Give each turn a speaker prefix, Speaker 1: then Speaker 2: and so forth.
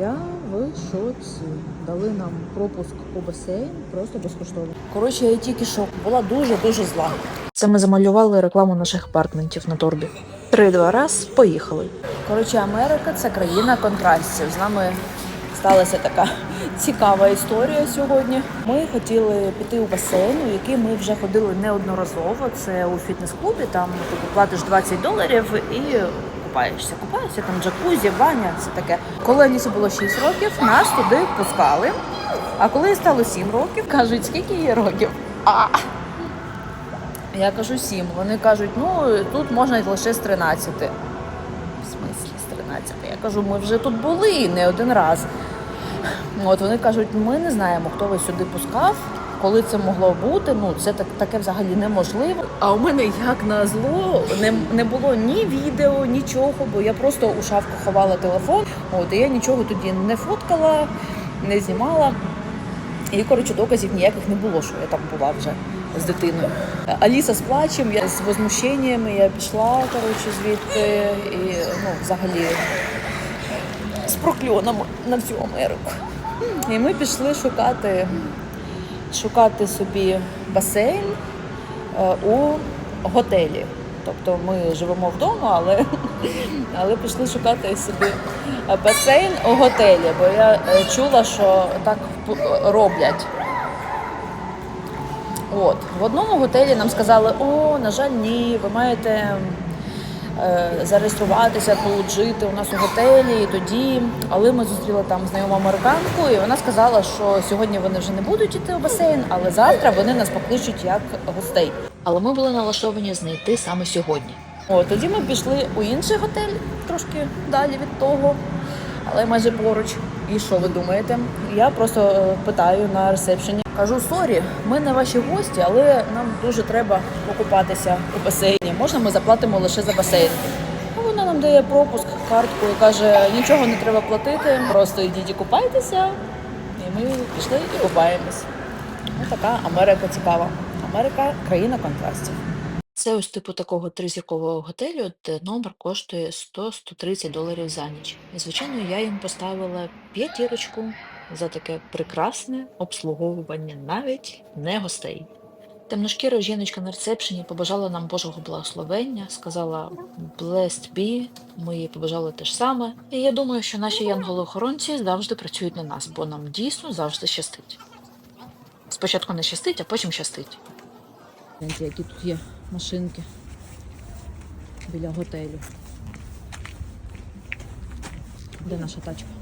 Speaker 1: Я в шоці. Дали нам пропуск у басейн просто безкоштовно. Коротше, я тільки що була дуже дуже зла. Це ми замалювали рекламу наших апартментів на торбі. Три-два раз поїхали. Коротше, Америка це країна контрастів. З нами сталася така цікава історія сьогодні. Ми хотіли піти у басейн, у який ми вже ходили неодноразово. Це у фітнес-клубі. Там ти платиш 20 доларів і купаєшся. Купаєшся там джакузі, баня, все таке. Коли Анісі було 6 років, нас туди пускали. А коли їй стало 7 років, кажуть, скільки їй років? А! Я кажу 7. Вони кажуть, ну тут можна лише з 13. В смислі з 13? Я кажу, ми вже тут були не один раз. От вони кажуть, ми не знаємо, хто вас сюди пускав. Коли це могло бути, ну це так таке взагалі неможливо. А у мене як на зло не, не було ні відео, нічого, бо я просто у шафку ховала телефон. От і я нічого тоді не фоткала, не знімала. І коротше доказів ніяких не було, що я там була вже з дитиною. Аліса з плачем, я з возмущеннями, я пішла коротше звідти і ну, взагалі з прокльоном на всю Америку. І ми пішли шукати, шукати собі басейн е, у готелі. Тобто ми живемо вдома, але, але пішли шукати собі басейн у готелі, бо я е, чула, що так роблять. От в одному готелі нам сказали: о, на жаль, ні, ви маєте зареєструватися, тут жити у нас у готелі, і тоді. Але ми зустріли там знайому американку, і вона сказала, що сьогодні вони вже не будуть йти у басейн, але завтра вони нас покличуть як гостей.
Speaker 2: Але ми були налаштовані знайти саме сьогодні.
Speaker 1: О, тоді ми пішли у інший готель, трошки далі від того, але майже поруч. І що ви думаєте? Я просто е, питаю на ресепшені. Кажу, сорі, ми не ваші гості, але нам дуже треба покупатися у басейні. Можна ми заплатимо лише за басейн? А вона нам дає пропуск, картку і каже, нічого не треба платити, просто йдіть і купайтеся. І ми пішли і купаємось. Ось така Америка цікава. Америка країна контрастів.
Speaker 2: Це ось типу такого тризіркового готелю, де номер коштує 100-130 доларів за ніч. І звичайно, я їм поставила п'ятірочку за таке прекрасне обслуговування навіть не гостей. Темношкіра жіночка на рецепшені побажала нам Божого благословення, сказала «Blessed be», ми їй побажали те ж саме. І я думаю, що наші янголи-охоронці завжди працюють на нас, бо нам дійсно завжди щастить. Спочатку не щастить, а потім щастить.
Speaker 1: Гляньте, які тут є машинки біля готелю. Де наша тачка?